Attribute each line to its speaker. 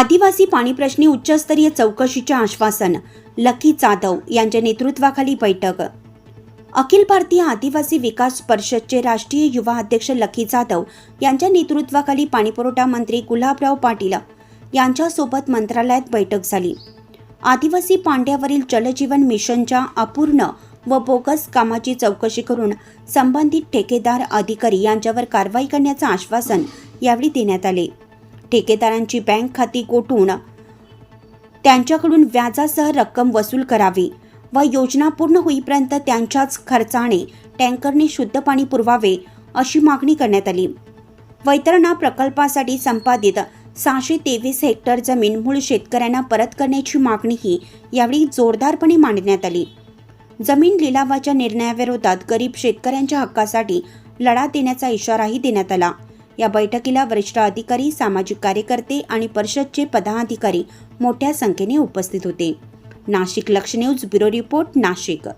Speaker 1: आदिवासी पाणी प्रश्नी उच्चस्तरीय चौकशीचे आश्वासन. लकी जाधव यांच्या नेतृत्वाखाली बैठक. अखिल भारतीय आदिवासी विकास परिषदचे राष्ट्रीय युवा अध्यक्ष लकी जाधव यांच्या नेतृत्वाखाली पाणीपुरवठा मंत्री गुलाबराव पाटील यांच्यासोबत मंत्रालयात बैठक झाली. आदिवासी पांड्यावरील जलजीवन मिशनच्या अपूर्ण व बोगस कामाची चौकशी करून संबंधित ठेकेदार अधिकारी यांच्यावर कारवाई करण्याचं आश्वासन यावेळी देण्यात आले. ठेकेदारांची बँक खाती गोठवून त्यांच्याकडून व्याजासह रक्कम वसूल करावी व योजना पूर्ण होईपर्यंत त्यांच्याच खर्चाने टँकरने शुद्ध पाणी पुरवावे अशी मागणी करण्यात आली. वैतरणा प्रकल्पासाठी संपादित सहाशे तेवीस हेक्टर जमीन मूळ शेतकऱ्यांना परत करण्याची मागणीही यावेळी जोरदारपणे मांडण्यात आली. जमीन लिलावाच्या निर्णयाविरोधात गरीब शेतकऱ्यांच्या हक्कासाठी लढा देण्याचा इशाराही देण्यात आला. या बैठकीला वरिष्ठ अधिकारी सामाजिक कार्यकर्ते आणि परिषदचे पदाधिकारी मोठ्या संख्येने उपस्थित होते. नाशिक लक्ष न्यूज ब्युरो रिपोर्ट नाशिक.